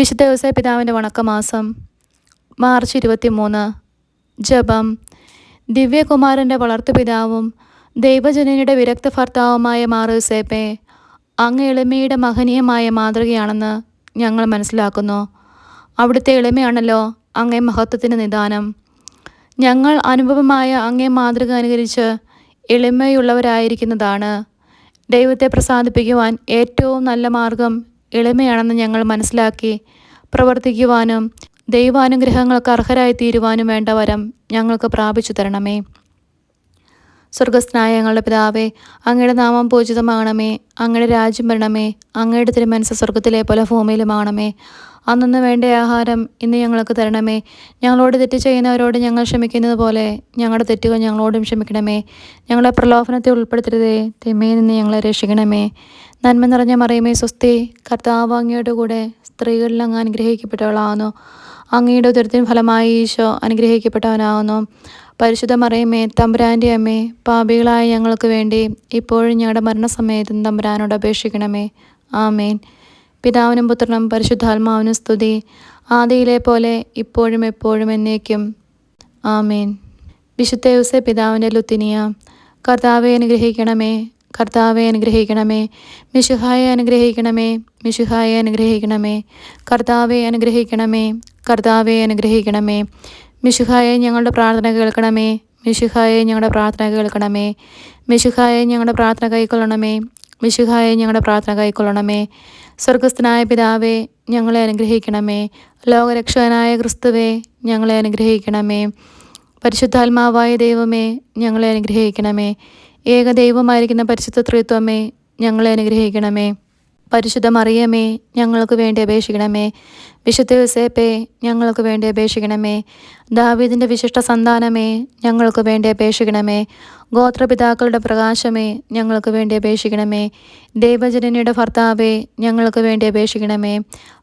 വിശുദ്ധ വ്യവസായ പിതാവിന്റെ വണക്കമാസം മാർച്ച് ഇരുപത്തി മൂന്ന് ജപം. ദിവ്യകുമാരന്റെ വളർത്തുപിതാവും ദൈവജനനിയുടെ വിരക്ത ഭർത്താവുമായ മാറുസേപ്പെ അങ്ങ് എളിമയുടെ മഹനീയമായ മാതൃകയാണെന്ന് ഞങ്ങൾ മനസ്സിലാക്കുന്നു. അവിടുത്തെ എളിമയാണല്ലോ അങ്ങേ മഹത്വത്തിന് നിദാനം. ഞങ്ങൾ അനുഭവമായ അങ്ങേ മാതൃക അനുകരിച്ച് എളിമയുള്ളവരായിരിക്കുന്നതാണ്. ദൈവത്തെ പ്രസാദിപ്പിക്കുവാൻ ഏറ്റവും നല്ല മാർഗം എളിമയാണെന്ന് ഞങ്ങൾ മനസ്സിലാക്കി പ്രവർത്തിക്കുവാനും ദൈവാനുഗ്രഹങ്ങൾക്ക് അർഹരായി തീരുവാനും വേണ്ട വരം ഞങ്ങൾക്ക് പ്രാപിച്ചു തരണമേ. സ്വർഗസ്നായ ഞങ്ങളുടെ പിതാവേ അങ്ങയുടെ നാമം പൂജിതമാകണമേ അങ്ങയുടെ രാജ്യം വരണമേ അങ്ങയുടെ തിരുമനസ് സ്വർഗത്തിലെ പോലെ ഭൂമിയിലുമാകണമേ അന്നു വേണ്ട ആഹാരം ഇന്ന് ഞങ്ങൾക്ക് തരണമേ. ഞങ്ങളോട് തെറ്റ് ചെയ്യുന്നവരോട് ഞങ്ങൾ ക്ഷമിക്കുന്നത് പോലെ ഞങ്ങളുടെ തെറ്റുകൾ ഞങ്ങളോടും ക്ഷമിക്കണമേ. ഞങ്ങളെ പ്രലോഭനത്തെ ഉൾപ്പെടുത്തരുതേ. തിന്മയിൽ നിന്ന് ഞങ്ങളെ രക്ഷിക്കണമേ. നന്മ നിറഞ്ഞ മറിയമേ സ്വസ്തി കർത്താവാങ്ങിയോട് കൂടെ സ്ത്രീകളിൽ അങ്ങ് അനുഗ്രഹിക്കപ്പെട്ടവളാകുന്നു അങ്ങയുടെ ഉദരത്തിന് ഫലമായി ഈശോ അനുഗ്രഹിക്കപ്പെട്ടവനാകുന്നു പരിശുദ്ധ മറിയമേ തമ്പുരാന്റെ അമ്മേ പാപികളായ ഞങ്ങൾക്ക് വേണ്ടി ഇപ്പോഴും ഞങ്ങളുടെ മരണസമയത്തും തമ്പുരാനോട് അപേക്ഷിക്കണമേ. ആമേൻ. പിതാവിനും പുത്രനും പരിശുദ്ധാത്മാവിനും സ്തുതി. ആദിയിലെ പോലെ ഇപ്പോഴും എപ്പോഴും എന്നേക്കും. ആമേൻ. വിശുദ്ധ യൂസെ പിതാവിന്റെ ലുത്തിനിയ കർത്താവെ അനുഗ്രഹിക്കണമേ കർത്താവെ അനുഗ്രഹിക്കണമേ മിശുഹായെ അനുഗ്രഹിക്കണമേ മിശുഹായെ അനുഗ്രഹിക്കണമേ കർത്താവെ അനുഗ്രഹിക്കണമേ കർത്താവെ അനുഗ്രഹിക്കണമേ മിശുഹായെ ഞങ്ങളുടെ പ്രാർത്ഥന കേൾക്കണമേ മിശുഹായെ ഞങ്ങളുടെ പ്രാർത്ഥന കേൾക്കണമേ മിശുഹായെ ഞങ്ങളുടെ പ്രാർത്ഥന കൈക്കൊള്ളണമേ മിശുഹായെ ഞങ്ങളുടെ പ്രാർത്ഥന കൈക്കൊള്ളണമേ സ്വർഗസ്ഥനായ പിതാവേ ഞങ്ങളെ അനുഗ്രഹിക്കണമേ. ലോകരക്ഷകനായ ക്രിസ്തുവേ ഞങ്ങളെ അനുഗ്രഹിക്കണമേ. പരിശുദ്ധാത്മാവായ ദൈവമേ ഞങ്ങളെ അനുഗ്രഹിക്കണമേ. ഏക ദൈവമായിരിക്കുന്ന പരിശുദ്ധ ത്രിത്വമേ ഞങ്ങളെ അനുഗ്രഹിക്കണമേ. പരിശുദ്ധമറിയമേ ഞങ്ങൾക്ക് വേണ്ടി അപേക്ഷിക്കണമേ. വിശുദ്ധ യുസേപ്പേ ഞങ്ങൾക്ക് വേണ്ടി അപേക്ഷിക്കണമേ. ദാവീദിന്റെ വിശിഷ്ട സന്താനമേ ഞങ്ങൾക്ക് വേണ്ടി അപേക്ഷിക്കണമേ. ഗോത്രപിതാക്കളുടെ പ്രകാശമേ ഞങ്ങൾക്ക് വേണ്ടി അപേക്ഷിക്കണമേ. ദൈവജനനിയുടെ ഭർത്താവേ ഞങ്ങൾക്ക് വേണ്ടി അപേക്ഷിക്കണമേ.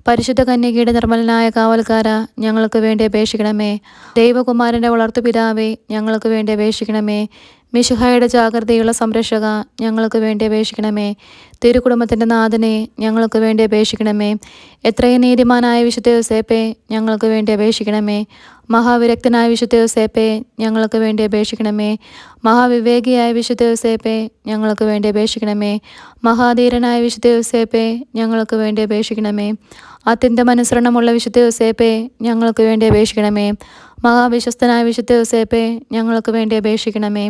പരിശുദ്ധ കന്യകയുടെ നിർമ്മലനായ കാവൽക്കാര ഞങ്ങൾക്ക് വേണ്ടി അപേക്ഷിക്കണമേ. ദൈവകുമാരന്റെ വളർത്തുപിതാവേ ഞങ്ങൾക്ക് വേണ്ടി അപേക്ഷിക്കണമേ. മിശുഹായുടെ ജാഗ്രതയുള്ള സംരക്ഷക ഞങ്ങൾക്ക് വേണ്ടി അപേക്ഷിക്കണമേ. തിരുകുടുംബത്തിന്റെ നാഥനെ ഞങ്ങൾക്ക് വേണ്ടി അപേക്ഷിക്കണമേ. എത്രയും നീതിമാനായ യോസേപ്പെ ഞങ്ങൾക്ക് വേണ്ടി അപേക്ഷിക്കണമേ. മഹാവിരക്തനായ വിശുദ്ധ യോസേപ്പെ ഞങ്ങൾക്ക് വേണ്ടി അപേക്ഷിക്കണമേ. മഹാവിവേകിയായ വിശുദ്ധ യോസേപ്പെ ഞങ്ങൾക്ക് വേണ്ടി അപേക്ഷിക്കണമേ. മഹാധീരനായ വിശുദ്ധ യോസേപ്പെ ഞങ്ങൾക്ക് വേണ്ടി അപേക്ഷിക്കണമേ. അത്യന്തമനുസരണമുള്ള വിശുദ്ധ യോസേപ്പെ ഞങ്ങൾക്ക് വേണ്ടി അപേക്ഷിക്കണമേ. മഹാവിശ്വസ്തനായ വിശുദ്ധ യോസേപ്പെ ഞങ്ങൾക്ക് വേണ്ടി അപേക്ഷിക്കണമേ.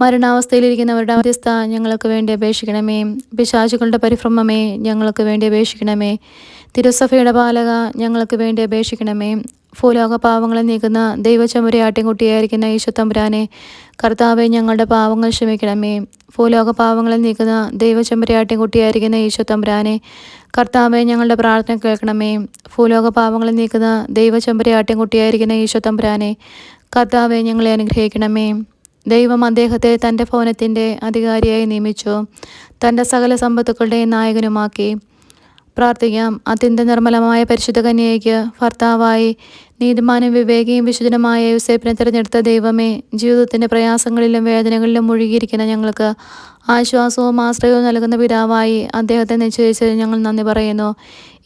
മരണാവസ്ഥയിലിരിക്കുന്നവരുടെ മധ്യസ്ഥ ഞങ്ങൾക്ക് വേണ്ടി അപേക്ഷിക്കണമേ. പിശാചുകളുടെ പരിഭ്രമമേ ഞങ്ങൾക്ക് വേണ്ടി അപേക്ഷിക്കണമേ. തിരുസഭയുടെ പാലക ഞങ്ങൾക്ക് വേണ്ടി അപേക്ഷിക്കണമേ. ഭൂലോക പാവങ്ങളെ നീക്കുന്ന ദൈവചമുരയാട്ടിൻകുട്ടിയായിരിക്കുന്ന ഈശോ തമ്പുരാനെ കർത്താവെ ഞങ്ങളുടെ പാവങ്ങൾ ക്ഷമിക്കണമേ. ഭൂലോക പാവങ്ങളെ നീക്കുന്ന ദൈവചമുരയാട്ടിൻകുട്ടിയായിരിക്കുന്ന ഈശോ തമ്പുരാനെ കർത്താവെ ഞങ്ങളുടെ പ്രാർത്ഥന കേൾക്കണമേ. ഭൂലോക പാവങ്ങളെ നീക്കുന്ന ദൈവചമ്പുരയാട്ടിൻകുട്ടിയായിരിക്കുന്ന ഈശോ തമ്പുരാനെ കർത്താവെ ഞങ്ങളെ അനുഗ്രഹിക്കണമേ. ദൈവം അദ്ദേഹത്തെ തന്റെ ഭവനത്തിന്റെ അധികാരിയായി നിയമിച്ചു. തന്റെ സകല സമ്പത്തുക്കളുടെയും നായകനുമാക്കി. പ്രാർത്ഥിക്കാം. അത്യന്ത നിർമ്മലമായ പരിശുദ്ധ കന്യയ്ക്ക് ഭർത്താവായി നീതിമാനും വിവേകിയും വിശുദ്ധനുമായ യുസേപ്പിനെ തിരഞ്ഞെടുത്ത ദൈവമേ ജീവിതത്തിന്റെ പ്രയാസങ്ങളിലും വേദനകളിലും മുഴുകിയിരിക്കുന്ന ഞങ്ങൾക്ക് ആശ്വാസവും ആശ്രയവും നൽകുന്ന പിതാവായി അദ്ദേഹത്തെ നിശ്ചയിച്ച് ഞങ്ങൾ നന്ദി പറയുന്നു.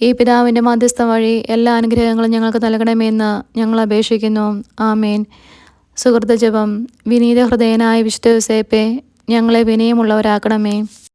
ഈ പിതാവിന്റെ മധ്യസ്ഥ വഴി എല്ലാ അനുഗ്രഹങ്ങളും ഞങ്ങൾക്ക് നൽകണമെന്ന് ഞങ്ങൾ അപേക്ഷിക്കുന്നു. ആമേൻ. സുഹൃത്ത് ജപം. വിനീത ഹൃദയനായ വിശുദ്ധ യുസേപ്പെ ഞങ്ങളെ വിനയമുള്ളവരാക്കണമേ.